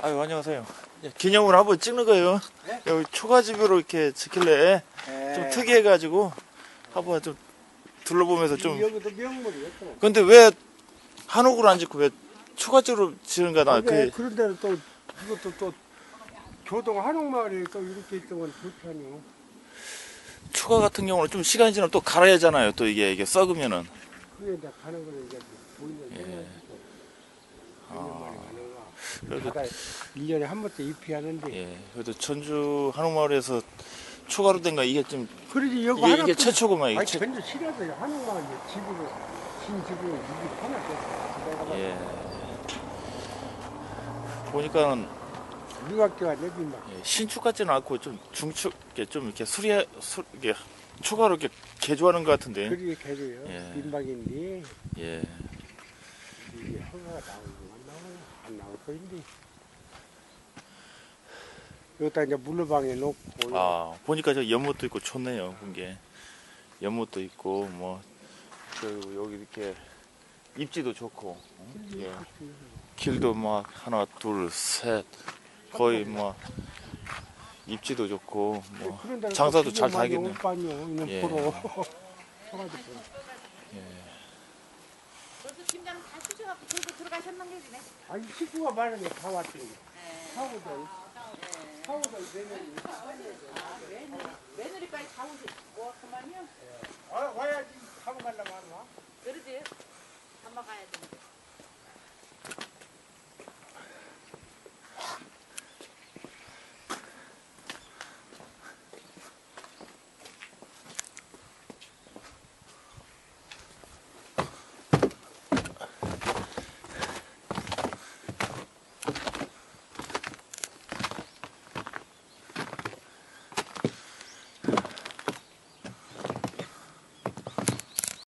아유 안녕하세요. 예, 기념으로 한번 찍는 거예요. 여기 초가집으로 이렇게 지킬래 좀 특이해가지고 한번 좀 둘러보면서 좀. 여기도 명물이었어. 근데 왜 한옥으로 안 짓고 왜 초가집으로 지은가 나 그 그런 데는 또 이것도 또 교동 한옥마을에 또 이렇게 있던 불편이요. 초가 같은 경우는 좀 시간이 지나면 또 갈아야 하잖아요. 또 이게 이게 썩으면은. 그게 이제 가는 거는 이제 보이는 예. 아. 그래도 바다 1년에 한 번도 입히 하는데 예. 그래도 전주 한옥마을에서 초가로 된 거 이게 좀 그러지 여기 이게 하나 이게 또- 최초구만 이게 아니 최. 전주 싫어도 한옥마을 이제 집으로 신 집으로 이게 하나 더 예. 보니까는 유학교가 여기 막 예, 신축 같지는 않고 좀 중축 이렇게 좀 이렇게 수리 수 이게 초가로 이렇게 개조하는 것 같은데. 그렇게 해줘요. 예. 민박인데 예. 이게 허가가 나오고 안. 안 나올 거인데. 여기다 이제 물로방에 놓고 아 보니까 저 연못도 있고 좋네요. 본 게. 연못도 있고 뭐 그리고 여기 이렇게 입지도 좋고 어? 예. 길도 막 하나 둘 셋 거의 뭐 입지도 좋고 뭐 데는 장사도 또잘 아니에요. 이놈 예. 김장 다 씻어갖고 들고 들어가셨는 게지네. 아니 식구가 많은 게다 왔지. 사고들. 사고들 내년. 며느리까지 다 오지.